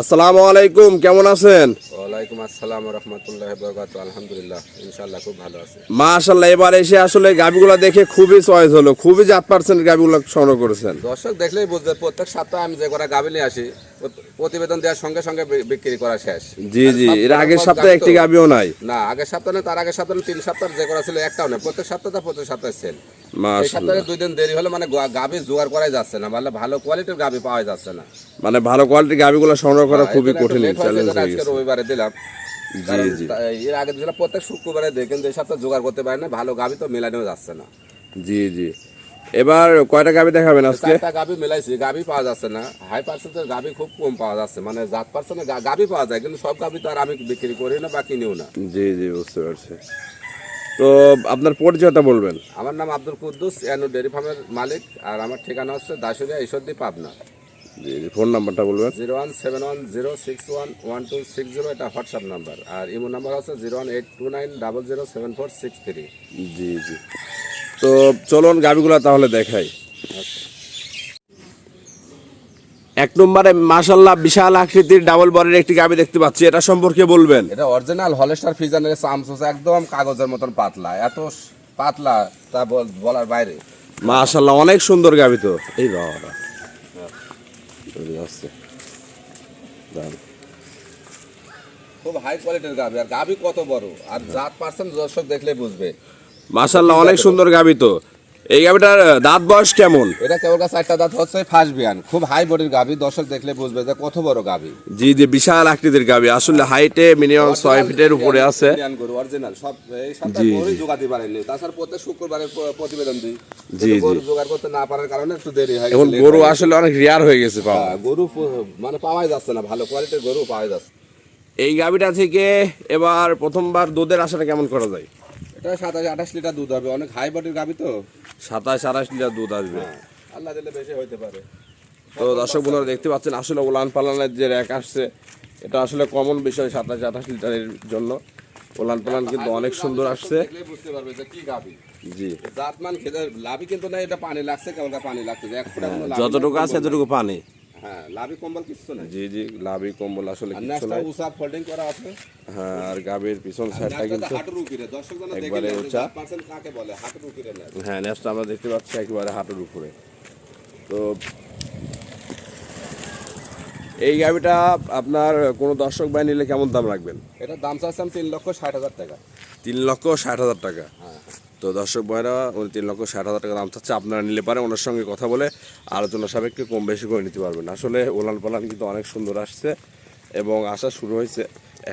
আসসালামু আলাইকুম কেমন আছেন? ওয়ালাইকুম আসসালাম রহমতুল্লাহ বরকাত আলহামদুলিল্লাহ ইনশাল্লাহ খুব ভালো আছে। এবার এসে আসলে গাবিগুলো দেখে খুবই চয়েস হলো খুবই জাত পার্সেন্ট গাবিগুলো সংগ্রহ করেছেন। দর্শক দেখলেই বুঝবে প্রত্যেক সপ্তাহে আমি যে গাবি নিয়ে আসি প্রতিবেদন দেওয়ার সঙ্গে সঙ্গে বিক্রি করা শেষ। জি জি এর আগের সপ্তাহে একটি গাবিও নাই। না আগের সপ্তাহে তার আগের সপ্তাহে তিন সপ্তাহ যে করা ছিল একটাও না প্রত্যেক সপ্তাহে প্রত্যেক সপ্তাহে সেল। সপ্তাহে দুই দিন দেরি হলে মানে গাবি জোগাড় করাই যাচ্ছে না মানে ভালো কোয়ালিটির গাবি পাওয়া যাচ্ছে না। মানে ভালো কোয়ালিটির গাবিগুলো সংগ্রহ করা খুবই এর জন্য একটু কঠিন চ্যালেঞ্জ আজকে রবিবারে দিলাম। কারণ জি। এর আগে দিলাম প্রত্যেক শুক্রবারে দেয় কিন্তু এই সপ্তাহে জোগাড় করতে পারে না ভালো গাবি তো মেলানো যাচ্ছে না। জি জি। এবার কয়টা গাবি দেখাবেন আজকে? চারটা গাবি মিলাইছি গাবি পাওয়া যাচ্ছে না। হাই পার্সেন্টের গাবি খুব কম পাওয়া যাচ্ছে মানে জাত পার্সেন্টের গাবি পাওয়া যায় কিন্তু সব গাবি তো আর আমি বিক্রি করি না বা কিনিও না। জি জি বুঝতে পারছি। তো আপনার পরিচয়টা বলবেন। আমার নাম আব্দুল কুদ্দুস এনু ডেয়ারি ফার্মের মালিক আর আমার ঠিকানা হচ্ছে দাসুরিয়া ঈশ্বরদী পাবনা। ফোন নাম্বারটা বলবেন। Zero one seven one zero six one one two six zero এটা হোয়াটসঅ্যাপ নাম্বার। আর ইমো নাম্বার হচ্ছে zero one eight two nine double zero seven four six three জি জি তো চলুন গাড়িগুলো তাহলে দেখাই এক নম্বরে মাশাল্লাহ বিশাল আকৃতির ডাবল বরের একটি গাবি দেখতে পাচ্ছি। এটা সম্পর্কে বলবেন? এটা অরিজিনাল হলেস্টার ফিজানের চামচ হচ্ছে একদম কাগজের মতন পাতলা। এত পাতলা তা বল- বলার বাইরে। মাশাল্লাহ অনেক সুন্দর গাবি তো। এই বাবা। খুব হাই কোয়ালিটির গাবি আর গাবি কত বড়? আর জাত পার্সেন্ট দর্শক দেখলে বুঝবে। মাশাল্লাহ অনেক সুন্দর গাবি তো। এই গাবিটার দাঁত বয়স কেমন? এটা কেবল চারটা দাঁত হচ্ছে ফার্স্ট বিয়ান। খুব হাই বডির গাবি দর্শক দেখলে বুঝবে যে কত বড় গাবি। জি জি বিশাল আকৃতির গাবি। আসলে হাইটে মিনিমাম ছয় ফিটের উপরে আছে। গরু অরিজিনাল সব এই জি, গরুই জি। জোগাতে পারেনি তাছাড়া প্রত্যেক শুক্রবারের প- প্রতিবেদন দিই। জি, কিন্তু গরু জি। জোগাড় করতে না পারার কারণে একটু দেরি হয় এখন গরু আসলে অনেক রিয়ার হয়ে গেছে পাওয়া। গরু মানে পাওয়াই যাচ্ছে না ভালো কোয়ালিটির গরু পাওয়া যাচ্ছে। এই গাবিটা থেকে এবার প্রথমবার দুধের আশাটা কেমন করা যায়? এটা সাতাশ আঠাশ লিটার দুধ হবে। অনেক হাই বডির গাবি তো? সাতাশ আঠাশ লিটার দুধ আসবে। আল্লাহ দিলে বেশি হইতে পারে। তো দর্শক বন্ধুরা দেখতে পাচ্ছেন আসলে উলান পালানের যে র্যাক আসছে এটা আসলে কমন বিষয় সাতাশ আঠাশ লিটারের জন্য। উলান পালান কিন্তু অনেক সুন্দর আসছে। বুঝতে পারবে যে কি গাবি। জি। জাতমান খেতে লাভই কিন্তু না এটা পানি লাগছে কেবল পানি লাগছে। যতটুকু আছে এতটুকু পানি। হ্যাঁ লাভই কম্বল কিছু নাই। জি জি লাভি কম্বল আসলে কিছু নেক্সটটা নাই। ফোল্ডিং করা আছে। হ্যাঁ আর গাবির পিছন সাইডটা কিন্তু হাঁটুর উপরে। দর্শক যেন দেখে একবারে উঁচা। পার্সেন্ট কাকে বলে হাঁটুর উপরে নেয় হ্যাঁ নেক্সট আমরা দেখতে পাচ্ছি একেবারে হাঁটুর উপরে। তো এই গাবিটা আপনার কোনো দর্শক ভাই নিলে কেমন দাম রাখবেন? এটা দাম চাচ্ছিলাম তিন লক্ষ ষাট হাজার টাকা। তিন লক্ষ ষাট হাজার টাকা। হ্যাঁ। তো দর্শক ভাইরা উনি তিন লক্ষ ষাট হাজার টাকা দাম চাচ্ছে আপনারা নিলে পারে ওনার সঙ্গে কথা বলে আলোচনা সাপেক্ষে কম বেশি করে নিতে পারবেন। আসলে ওলান পালান কিন্তু অনেক সুন্দর আসছে এবং আসা শুরু হয়েছে।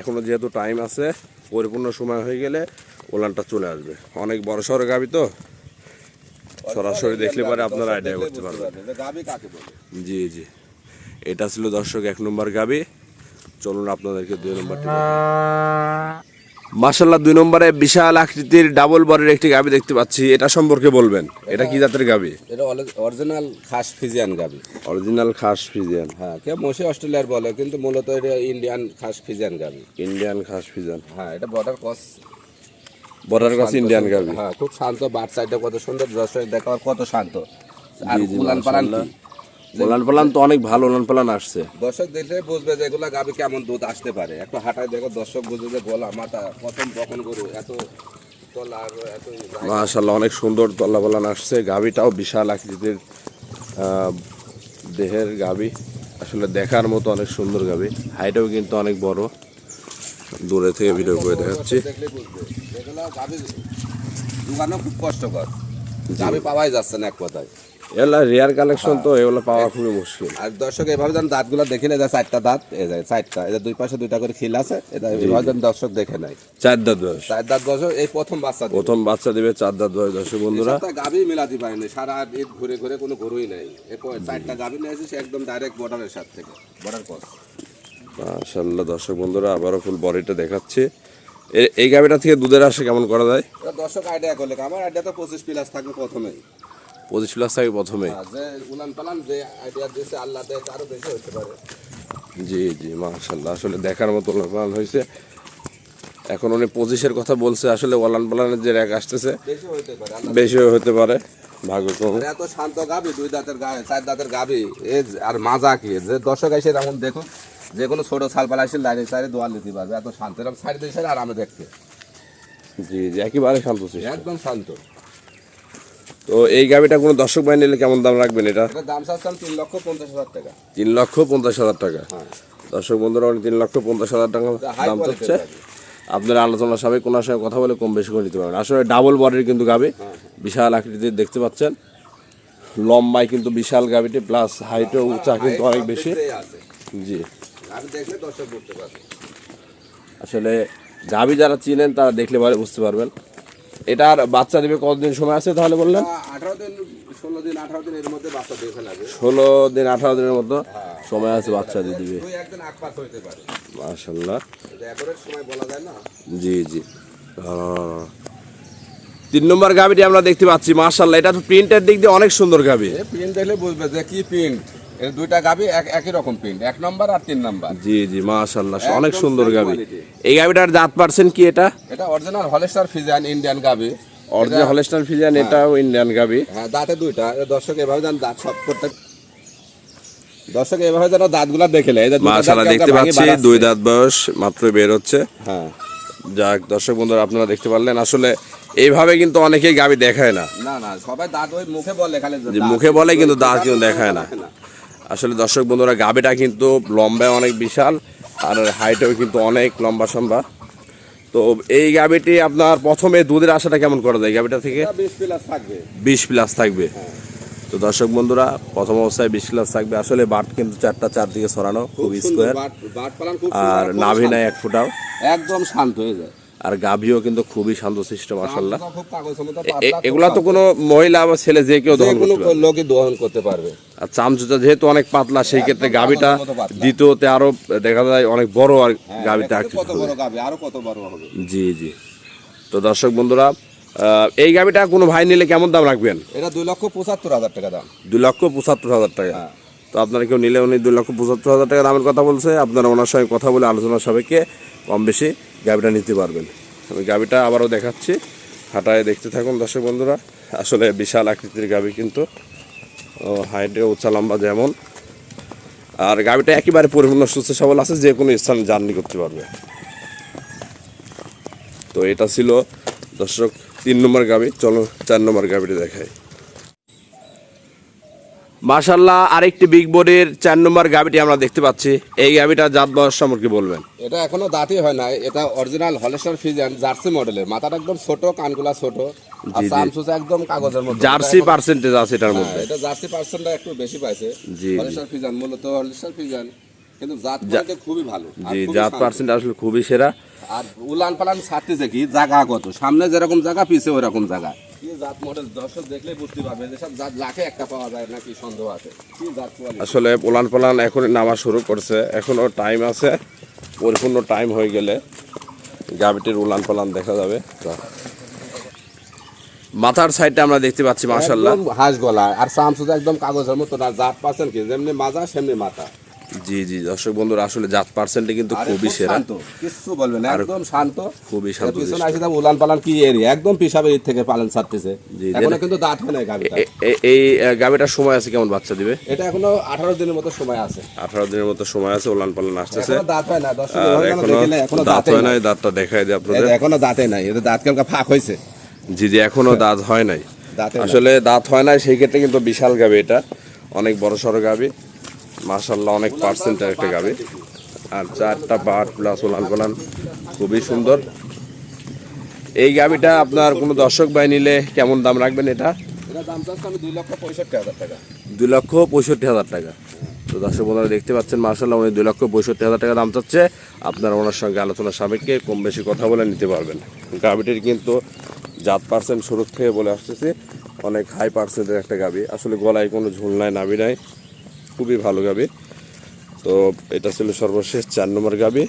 এখনও যেহেতু টাইম আছে পরিপূর্ণ সময় হয়ে গেলে ওলানটা চলে আসবে। অনেক বড় সড়ো গাবি তো? সরাসরি দেখলে পরে আপনারা আইডিয়া করতে পারবেন। জি জি। এটা ছিল দর্শক এক নম্বর গাবি। চলুন আপনাদেরকে দুই নম্বরটি মার্শাল্লাহ দুই নম্বরে বিশাল আকৃতির ডাবল বরের একটি গাবি দেখতে পাচ্ছি। এটা সম্পর্কে বলবেন? এটা কি জাতের গাবি? এটা অরিজিনাল খাস ফিজিয়ান গাবি। অরিজিনাল খাস ফিজিয়ান। হ্যাঁ কেউ মশি অস্ট্রেলিয়ার বলে কিন্তু মূলত এটা ইন্ডিয়ান খাস ফিজিয়ান গাবি। ইন্ডিয়ান খাস ফিজান হ্যাঁ এটা বর্ডার কস বর্ডার কাছে ইন্ডিয়ান গাবি। হ্যাঁ খুব শান্ত বাট সাইডটা কত সুন্দর দর্শক দেখার কত শান্ত। আর উলান পালান কি? ওলান পালান তো অনেক ভালো ওলান পালান আসছে। দর্শক দেখলে বুঝবে যে এগুলা গাবি কেমন দুধ আসতে পারে। একটু হাঁটায় দেখো দর্শক বুঝবে যে গলা মাথা প্রথম কখন গরু এত মাশাল্লাহ অনেক সুন্দর তল্লা পালান আসছে। গাবিটাও বিশাল আকৃতির দেহের গাবি। আসলে দেখার মতো অনেক সুন্দর গাবি। হাইটাও কিন্তু অনেক বড়। দূরে থেকে ভিডিও করে দেখাচ্ছি। দোকানও খুব কষ্টকর। গাবি পাওয়াই যাচ্ছে না এক কথায়। এগুলা রেয়ার কালেকশন তো এগুলো পাওয়া খুবই মুশকিল। আর দর্শক এভাবে যেন দাঁতগুলো দেখে নেয় যে চারটা দাঁত এ যায় চারটা এদের দুই পাশে দুইটা করে খিল আছে এটা এভাবে যেন দর্শক দেখে নেয়। চার দাঁত বয়স। চার দাঁত দর্শক এই প্রথম বাচ্চা প্রথম বাচ্চা দিবে চার দাঁত বয়স দর্শক বন্ধুরা। গাভী মিলাতে পারেনি সারা ঈদ ঘুরে ঘুরে কোনো গরুই নেই। চারটা গাভী নিয়ে এসেছে একদম ডাইরেক্ট বর্ডারের সাথে থেকে বর্ডার কস মাশাল্লাহ দর্শক বন্ধুরা আবারও ফুল বডিটা দেখাচ্ছে। এই গাবিটা থেকে দুধের আসে কেমন করা যায়? দর্শক আইডিয়া করলে আমার আইডিয়া তো পঁচিশ প্লাস থাকবে প্রথমেই। পঁচিশ প্লাস থাকে প্রথমে। আর যে উলান পালান যে আইডিয়া দিয়েছে আল্লাহ দেয় আরও বেশি হতে পারে। জি জি মাশাল্লাহ আসলে দেখার মতো ওলান হয়েছে। এখন উনি পঁচিশের কথা বলছে আসলে ওলান পালানের যে র্যাক আসতেছে বেশি হতে পারে ভাগ্য কম এত শান্ত গাবি দুই দাঁতের গায়ে চার দাঁতের গাবি এ আর মাজা কি? যে দর্শক এসে এমন দেখো যে কোনো ছোট ছালপালা এসে লাইনে সাইডে দোয়াল নিতে পারবে। এত শান্ত এরকম সাইড দিয়ে সাইড আরামে দেখতে। জি জি একেবারে শান্ত একদম শান্ত। তো এই গাবিটা কোনো দর্শক ভাই নিলে কেমন দাম রাখবেন এটা? এটা দাম চাচ্ছিলাম তিন লক্ষ পঞ্চাশ হাজার টাকা। তিন লক্ষ পঞ্চাশ হাজার টাকা। হ্যাঁ। দর্শক বন্ধুরা উনি তিন লক্ষ পঞ্চাশ হাজার টাকা দাম চাচ্ছে আপনারা আলোচনা সবাই কোনো সঙ্গে কথা বলে কম বেশি করে নিতে পারবেন। আসলে ডাবল বডির কিন্তু গাবি। বিশাল আকৃতির দেখতে পাচ্ছেন। লম্বায় কিন্তু বিশাল গাবিটি প্লাস হাইটও উঁচা কিন্তু অনেক বেশি। জি। আসলে গাবি যারা চিনেন তারা দেখলে পরে বুঝতে পারবেন। এটার বাচ্চা দেবে কতদিন সময় আছে তাহলে বললেন? ষোলো দিন আঠারো দিনের মতো সময় আছে বাচ্চা দিয়ে দিবে। না। জি জি। তিন নম্বর গাবিটি আমরা দেখতে পাচ্ছি মাশাল্লাহ এটা তো প্রিন্টের দিক দিয়ে অনেক সুন্দর গাবি। এ প্রিন্ট দেখলে বুঝবে যে কি প্রিন্ট এর দুইটা গাবি একই রকম প্রিন্ট এক নম্বর আর তিন নম্বর জি জি অনেক সুন্দর গাবি। এই গাবিটার জাত পারছেন কি এটা? এটা অরিজিনাল হলেস্টার ফিজান ইন্ডিয়ান গাবি। অরিজিনাল ফিজিয়ান এটাও ইন্ডিয়ান গাবি। হ্যাঁ দাঁতে দুইটা। দর্শক এভাবে যেন দাঁত সব করতে দর্শক এভাবে যেন দাঁতগুলা দেখে নেয়। দেখতে পাচ্ছি দুই দাঁত বয়স মাত্র বের হচ্ছে। হ্যাঁ। যাক দর্শক বন্ধুরা আপনারা দেখতে পারলেন। আসলে এইভাবে কিন্তু অনেকেই গাবি দেখায় না। না না সবাই দাঁত ওই মুখে বলে খালি। মুখে বলে কিন্তু দাঁত কিন্তু দেখায় না। আসলে দর্শক বন্ধুরা গাবিটা কিন্তু লম্বায় অনেক বিশাল আর হাইটেও কিন্তু অনেক লম্বা সম্বা তো এই গাবিটি আপনার প্রথমে দুধের আশাটা কেমন করা যায় গাবিটা থেকে? এটা 20 প্লাস থাকবে। বিশ প্লাস থাকবে। তো দর্শক বন্ধুরা প্রথম অবস্থায় বিশ প্লাস থাকবে। আসলে বাট কিন্তু চারটা চারদিকে ছড়ানো খুব স্কোয়ার আর নাভি নাই এক ফুটাও। একদম শান্ত হয়ে যায়। আর গাভীও কিন্তু খুবই শান্তশিষ্ট মাসাল্লাহ এগুলা তো কোনো মহিলা বা ছেলে যে কেউ দহন কোনো করতে পারবে। লোকই দহন করতে পারবে। আর চামচুটা যেহেতু অনেক পাতলা সেই ক্ষেত্রে গাভিটা। দ্বিতীয়তে আরও দেখা যায় অনেক বড় আর হ্যাঁ, হবে। জি জি। তো দর্শক বন্ধুরা এই গাভিটা কোনো ভাই নিলে কেমন দাম রাখবেন? এটা দুই লক্ষ পঁচাত্তর হাজার টাকা দাম। দুই লক্ষ পঁচাত্তর হাজার টাকা। হ্যাঁ। তো আপনারা কেউ নিলে উনি দুই লক্ষ পঁচাত্তর হাজার টাকা দামের কথা বলছে। আপনারা ওনার সঙ্গে কথা বলে আলোচনা সবাইকে কম বেশি গাভিটা নিতে পারবেন। আমি গাভিটা আবারও দেখাচ্ছি। হাঁটায় দেখতে থাকুন দর্শক বন্ধুরা। আসলে বিশাল আকৃতির গাবি কিন্তু। ও হাইটে উচ্চা লম্বা যেমন। আর গাভিটা একেবারে পরিপূর্ণ সুস্থ সবল আছে, যে কোনো স্থানে জার্নি করতে পারবে। তো এটা ছিল দর্শক তিন নম্বর গাবি। চলো চার নম্বর গাবিটা দেখাই। মাশাল্লাহ আরেকটি বিগ বডির চার নম্বর গাভিটি আমরা দেখতে পাচ্ছি। এই গাভিটা জাত বয়স সম্পর্কে বলবেন। এটা এখনও দাঁতই হয় না এটা অরিজিনাল হলেশ্বর ফিজিয়ান জার্সি মডেলের। মাথাটা একদম ছোট কানগুলা ছোট আর চামচুচা একদম কাগজের মতো। জার্সি এটা এখন- পার্সেন্টেজ আছে এটার হ্যাঁ, মধ্যে। এটা জার্সি পার্সেন্টটা একটু বেশি পাইছে। জি, মূলত কিন্তু জাত কোয়ালিটি খুবই ভালো জি জাত। পার্সেন্ট আসলে খুবই সেরা। আর উলান পালান ছাড়তেছে কি? জায়গা কত? সামনে যেরকম জায়গা পিছে ওরকম জায়গা। কি জাত মডেল দর্শক দেখলেই বুঝতে পারবে যে সব জাত লাখে একটা পাওয়া যায় নাকি সন্দেহ আছে। কি জাত আসলে পোলান পোলান এখন নামা শুরু করছে। এখনও টাইম আছে পরিপূর্ণ টাইম হয়ে গেলে গাভিটির উলান পালান দেখা যাবে। মাথার সাইডটা আমরা দেখতে পাচ্ছি মাশাল্লাহ একদম হাঁস গলা আর চামচুচা একদম কাগজের মতো না জাত পাচ্ছেন কি? যেমনি মাজা সেমনি মাথা। জি জি দর্শক বন্ধুরা আসলে জাত পার্সেন্টে কিন্তু খুবই খুব সেরা। কিচ্ছু বলবেন একদম শান্ত। খুবই এর শান্ত পিছনে আসি দাম উলান পালান কি এরিয়া একদম পিসাবে এর থেকে পালন ছাড়তেছে। জি, এখনও কিন্তু দাঁত হয় না গাবিটা এই আহ, গাভিটার সময় আছে কেমন বাচ্চা দিবে? এটা এখনও আঠারো দিনের মতো সময় আছে। আঠারো দিনের মতো সময় আছে উলান পালান আসতেছে। দাঁত হয় না দর্শক এখনও দাঁত হয় নাই দাঁতটা দেখাই দিই আপনাদের। এখনও দাঁতে নাই এদের দাঁত কেমন ফাঁক হয়েছে? জি জি এখনও দাঁত হয় নাই। আসলে দাঁত হয় নাই সেই ক্ষেত্রে কিন্তু বিশাল গাবি এটা অনেক বড় সড়ো গাবি মাশাল্লাহ অনেক পার্সেন্টের একটা গাবি। আর চারটা পাট প্লাস উলান পালান খুবই সুন্দর। এই গাবিটা আপনার কোনো দর্শক ভাই নিলে কেমন দাম রাখবেন এটা? দুই লক্ষ পঁয়ষট্টি হাজার টাকা। দুই লক্ষ পঁয়ষট্টি হাজার টাকা। তো দর্শক বন্ধুরা দেখতে পাচ্ছেন মার্শাল্লাহ উনি দুই লক্ষ পঁয়ষট্টি হাজার টাকা দাম চাচ্ছে। আপনারা ওনার সঙ্গে আলোচনা সাপেক্ষে কম বেশি কথা বলে নিতে পারবেন। গাভিটির কিন্তু জাত পার্সেন্ট শুরু থেকে বলে আসতেছে। অনেক হাই পার্সেন্টের একটা গাভি আসলে গলায় কোনো ঝুল নাই নাভি নাই। খুবই ভালো গাবে। তো এটা ছিল সর্বশেষ চার নম্বর গাভি